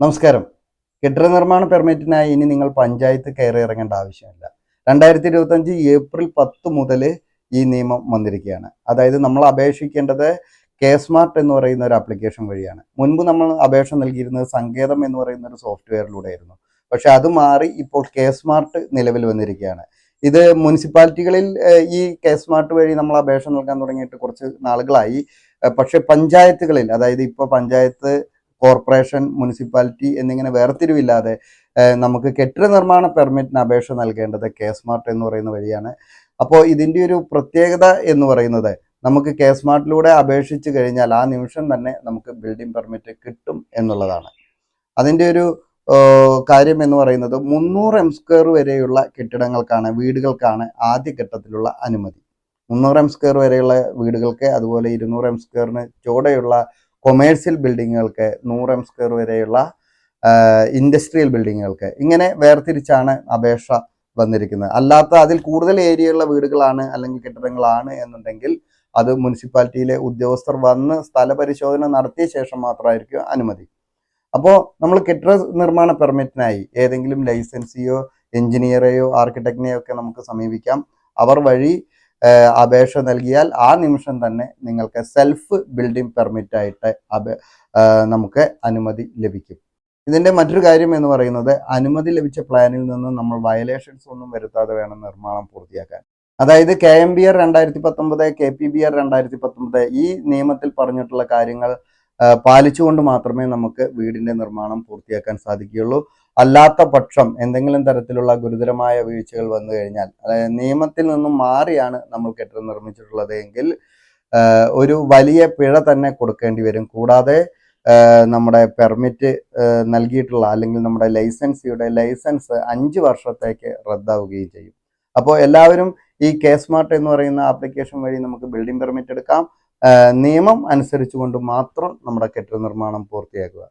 നമസ്കാരം. കെട്ടിട നിർമ്മാണ പെർമിറ്റിനായി ഇനി നിങ്ങൾ പഞ്ചായത്ത് കയറി ഇറങ്ങേണ്ട ആവശ്യമില്ല. രണ്ടായിരത്തി ഇരുപത്തഞ്ച് ഏപ്രിൽ പത്ത് മുതൽ ഈ നിയമം വന്നിരിക്കുകയാണ്. അതായത് നമ്മൾ അപേക്ഷിക്കേണ്ടത് കെ സ്മാർട്ട് എന്ന് പറയുന്ന ഒരു ആപ്ലിക്കേഷൻ വഴിയാണ്. മുൻപ് നമ്മൾ അപേക്ഷ നൽകിയിരുന്നത് സങ്കേതം എന്ന് പറയുന്ന ഒരു സോഫ്റ്റ്വെയറിലൂടെ ആയിരുന്നു പക്ഷെ അത് മാറി ഇപ്പോൾ കെ സ്മാർട്ട് നിലവിൽ വന്നിരിക്കുകയാണ്. ഇത് മുനിസിപ്പാലിറ്റികളിൽ ഈ കെ സ്മാർട്ട് വഴി നമ്മൾ അപേക്ഷ നൽകാൻ തുടങ്ങിയിട്ട് കുറച്ച് നാളുകളായി. പക്ഷെ പഞ്ചായത്തുകളിൽ അതായത് ഇപ്പോൾ പഞ്ചായത്ത് കോർപ്പറേഷൻ മുനിസിപ്പാലിറ്റി എന്നിങ്ങനെ വേർതിരിവില്ലാതെ നമുക്ക് കെട്ടിട നിർമ്മാണ പെർമിറ്റിന് അപേക്ഷ നൽകേണ്ടത് കെ സ്മാർട്ട് എന്ന് പറയുന്ന വഴിയാണ്. അപ്പോൾ ഇതിന്റെ ഒരു പ്രത്യേകത എന്ന് പറയുന്നത് നമുക്ക് കെ സ്മാർട്ടിലൂടെ അപേക്ഷിച്ച് കഴിഞ്ഞാൽ ആ നിമിഷം തന്നെ നമുക്ക് ബിൽഡിംഗ് പെർമിറ്റ് കിട്ടും എന്നുള്ളതാണ്. അതിന്റെ ഒരു കാര്യം എന്ന് പറയുന്നത് മുന്നൂറ് എം സ്ക്വയർ വരെയുള്ള കെട്ടിടങ്ങൾക്കാണ് വീടുകൾക്കാണ് ആദ്യ ഘട്ടത്തിലുള്ള അനുമതി. മുന്നൂറ് എം സ്ക്വയർ വരെയുള്ള വീടുകൾക്ക് അതുപോലെ ഇരുന്നൂറ് എം സ്ക്വയറിന് ചുവടെയുള്ള കൊമേഴ്സ്യൽ ബിൽഡിങ്ങുകൾക്ക് നൂറ് എം സ്ക്വയർ വരെയുള്ള ഇൻഡസ്ട്രിയൽ ബിൽഡിങ്ങുകൾക്ക് ഇങ്ങനെ വേർതിരിച്ചാണ് അപേക്ഷ വന്നിരിക്കുന്നത്. അല്ലാത്ത അതിൽ കൂടുതൽ ഏരിയയുള്ള വീടുകളാണ് അല്ലെങ്കിൽ കെട്ടിടങ്ങളാണ് എന്നുണ്ടെങ്കിൽ അത് മുനിസിപ്പാലിറ്റിയിലെ ഉദ്യോഗസ്ഥർ വന്ന് സ്ഥലപരിശോധന നടത്തിയ ശേഷം മാത്രമായിരിക്കും അനുമതി. അപ്പോൾ നമ്മൾ കെട്ടിട നിർമ്മാണ പെർമിറ്റിനായി ഏതെങ്കിലും ലൈസൻസിയോ എഞ്ചിനീയറെയോ ആർക്കിടെക്റ്റിനെയോ ഒക്കെ നമുക്ക് സമീപിക്കാം. അവർ വഴി അപേക്ഷ നൽകിയാൽ ആ നിമിഷം തന്നെ നിങ്ങൾക്ക് സെൽഫ് ബിൽഡിംഗ് പെർമിറ്റ് ആയിട്ട് നമുക്ക് അനുമതി ലഭിക്കും. ഇതിന്റെ മറ്റൊരു കാര്യം എന്ന് പറയുന്നത് അനുമതി ലഭിച്ച പ്ലാനിൽ നിന്ന് നമ്മൾ വയലേഷൻസ് ഒന്നും വരുത്താതെ വേണം നിർമ്മാണം പൂർത്തിയാക്കാൻ. അതായത് കെ എം ബി ആർ രണ്ടായിരത്തി പത്തൊമ്പത് കെ പി ബി ആർ രണ്ടായിരത്തി പത്തൊമ്പത് ഈ നിയമത്തിൽ പറഞ്ഞിട്ടുള്ള കാര്യങ്ങൾ പാലിച്ചുകൊണ്ട് മാത്രമേ നമുക്ക് വീടിന്റെ നിർമ്മാണം പൂർത്തിയാക്കാൻ സാധിക്കുകയുള്ളൂ. അല്ലാത്ത പക്ഷം എന്തെങ്കിലും തരത്തിലുള്ള ഗുരുതരമായ വീഴ്ചകൾ വന്നു കഴിഞ്ഞാൽ അതായത് നിയമത്തിൽ നിന്നും മാറിയാണ് നമ്മൾ കെട്ടിടം നിർമ്മിച്ചിട്ടുള്ളത് എങ്കിൽ ഒരു വലിയ പിഴ തന്നെ കൊടുക്കേണ്ടി വരും. കൂടാതെ നമ്മുടെ പെർമിറ്റ് നൽകിയിട്ടുള്ള അല്ലെങ്കിൽ നമ്മുടെ ലൈസൻസിയുടെ ലൈസൻസ് അഞ്ച് വർഷത്തേക്ക് റദ്ദാവുകയും ചെയ്യും. അപ്പോൾ എല്ലാവരും ഈ കെ സ്മാർട്ട് എന്ന് പറയുന്ന ആപ്ലിക്കേഷൻ വഴി നമുക്ക് ബിൽഡിംഗ് പെർമിറ്റ് എടുക്കാം. നിയമം അനുസരിച്ചുകൊണ്ട് മാത്രം നമ്മുടെ കെട്ടിട നിർമ്മാണം പൂർത്തിയാക്കുക.